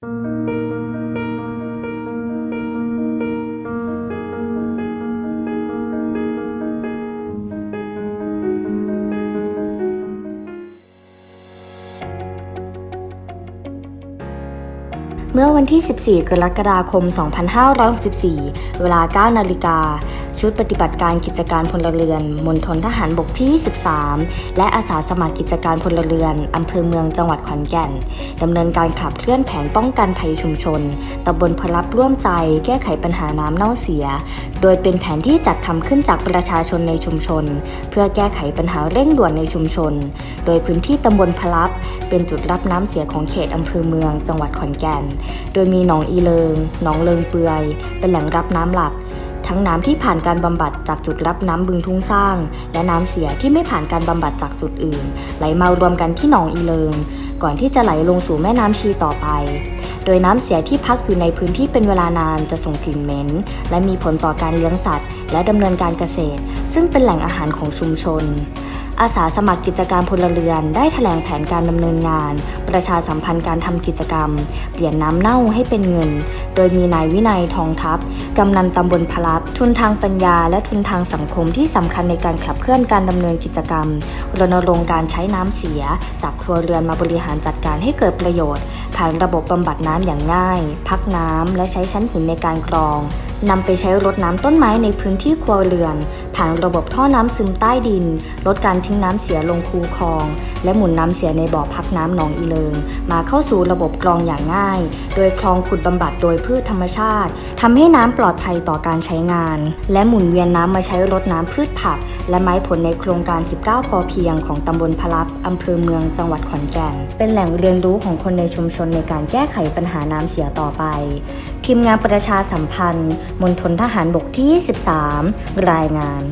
เมื่อวันที่ 14 กรกฎาคม 2564 เวลา 9 นาฬิกา ชุดปฏิบัติการกิจการพลเรือนมณฑลทหารบกที่13และอาสาสมัครกิจการพลเรือนอำเภอเมืองจังหวัดขอนแก่นดำเนินการขับเคลื่อนแผนป้องกันภัยชุมชนตำบลพลับร่วมใจ แก้ไขปัญหาน้ำเน่าเสีย โดยเป็นแผนที่จัดทำขึ้นจากประชาชนในชุมชน เพื่อแก้ไขปัญหาเร่งด่วนในชุมชน โดยพื้นที่ตำบลพลับ เป็นจุดรับน้ำเสียของเขตอำเภอเมือง จังหวัดขอนแก่น โดยมีหนองอีเลิง หนองเลิงเปือย เป็นแหล่งรับน้ำหลัก ทั้งน้ำที่ผ่านการบำบัดจากจุดรับน้ำบึงทุ่งสร้าง และน้ำเสียที่ไม่ผ่านการบำบัดจากจุดอื่น ไหลมารวมกันที่หนองอีเลิง ก่อนที่จะไหลลงสู่แม่น้ำชีต่อไป โดยน้ำเสียที่พักอยู่ในพื้นที่เป็นเวลานานจะส่งกลิ่นเหม็น และมีผลต่อการเลี้ยงสัตว์ และดำเนินการเกษตร ซึ่งเป็นแหล่งอาหารของชุมชน อาสาสมัครกิจการพลเรือน ได้แถลงแผนการดำเนินงาน ประชาสัมพันธ์การทำกิจกรรม เปลี่ยนน้ำเน่าให้เป็นเงิน โดยมีนายวินัยทองทัพกำนันตำบลพลับ ทุนทางปัญญา และทุนทางสังคมที่สำคัญในการขับเคลื่อนการดำเนินกิจกรรมรณรงค์การใช้น้ำเสีย จากครัวเรือนมาบริหารจัดการให้เกิดประโยชน์ ผ่านระบบบำบัดน้ำอย่างง่าย พักน้ำและใช้ชั้นหินในการกรองนำไปใช้รดน้ำต้นไม้ในพื้นที่ครัวเรือน ผ่านระบบท่อน้ำซึมใต้ดิน ลดการทิ้งน้ำเสียลงคูคลอง และหมุนน้ำเสียในบ่อพักน้ำหนองอีเลิง มาเข้าสู่ระบบกรองอย่างง่าย โดยคลองขุดบำบัดโดยพืชธรรมชาติทำให้น้ำปลอดภัยต่อการใช้งาน และหมุนเวียนน้ำมาใช้รดน้ำพืชผัก และไม้ผลในโครงการ 19 พอเพียงของตำบลพลับอำเภอเมืองจังหวัดขอนแก่น เป็นแหล่งเรียนรู้ของคนในชุมชนในการแก้ไขปัญหาน้ำเสียต่อไป ทีมงานประชาสัมพันธ์มณฑลทหารบกที่ 13 รายงาน